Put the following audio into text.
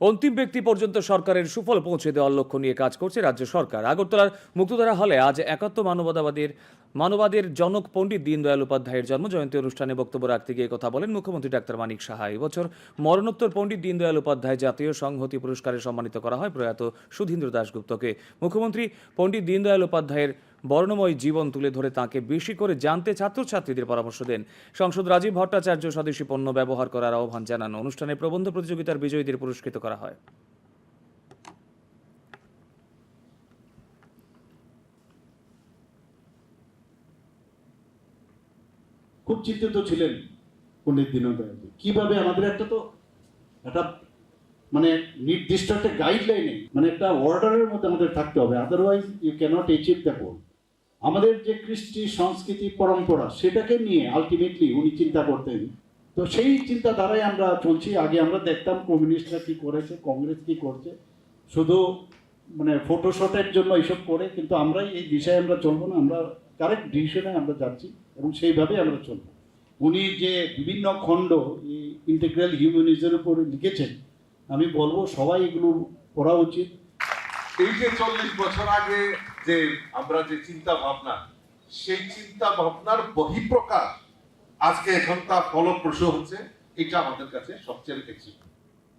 অন্তিম ব্যক্তি পর্যন্ত সরকারের সুফল পৌঁছে দেওয়ার লক্ষ্য নিয়ে কাজ করছে রাজ্য সরকার। আগরতলার মুক্তধারা হলে আজ একাত্ম মানবতাবাদের মানবাদের জনক পণ্ডিত দীনদয়াল উপাধ্যায়ের জন্ম জয়ন্তী অনুষ্ঠানে বক্তব্য রাখতে গিয়ে কথা বলেন মুখ্যমন্ত্রী ডাক্তার মানিক সাহা। এবছর মরণোত্তর পণ্ডিত দীনদয়াল উপাধ্যায় জাতীয় সংহতি পুরস্কারে সম্মানিত করা হয় প্রয়াত সুধীন্দ্র দাশগুপ্তকে। মুখ্যমন্ত্রী পণ্ডিত দীনদয়াল উপাধ্যায়ের বর্ণময় জীবন তুলে ধরে তাকে বেশি করে জানতে ছাত্রছাত্রীদের পরামর্শ দেন। সংসদ রাজীব ভট্টাচার্য স্বদেশী পণ্য ব্যবহার করার আহ্বান জানান। অনুষ্ঠানে প্রবন্ধ প্রতিযোগিতার বিজয়ীদের পুরস্কৃত করা হয়। খুব চিন্তিত ছিলেন পণ্ডিত দীনদয়াল কীভাবে আমাদের একটা তো একটা মানে নির্দিষ্ট একটা গাইডলাইনে মানে একটা অর্ডারের মধ্যে আমাদের থাকতে হবে। Otherwise you cannot achieve the goal আমাদের যে কৃষ্টি, সংস্কৃতি, পরম্পরা, সেটাকে নিয়ে আলটিমেটলি উনি চিন্তা করতেন। তো সেই চিন্তাধারায় আমরা চলছি। আগে আমরা দেখতাম কমিউনিস্টরা কি করেছে, কংগ্রেস কি করছে। শুধু মানে ফটোশটের জন্য এইসব করে, কিন্তু আমরা এই বিষয়ে আমরা চলবো না। আমরা কারেক্ট ডিসিশনে আমরা যাচ্ছি এবং সেইভাবেই আমরা চলবো। উনি যে বিভিন্ন খণ্ড ইন্টিগ্রাল হিউম্যানিজমের উপরে লিখেছেন, আমি বলব সবাই এগুলো পড়া উচিত। এই যে চল্লিশ বছর আগে যে আমরা যে চিন্তা ভাবনা, সেই চিন্তা ভাবনার বহিঃপ্রকাশ আজকে এখন তা ফলপ্রসূ হচ্ছে, এটা আমাদের কাছে সবচেয়ে বেশি।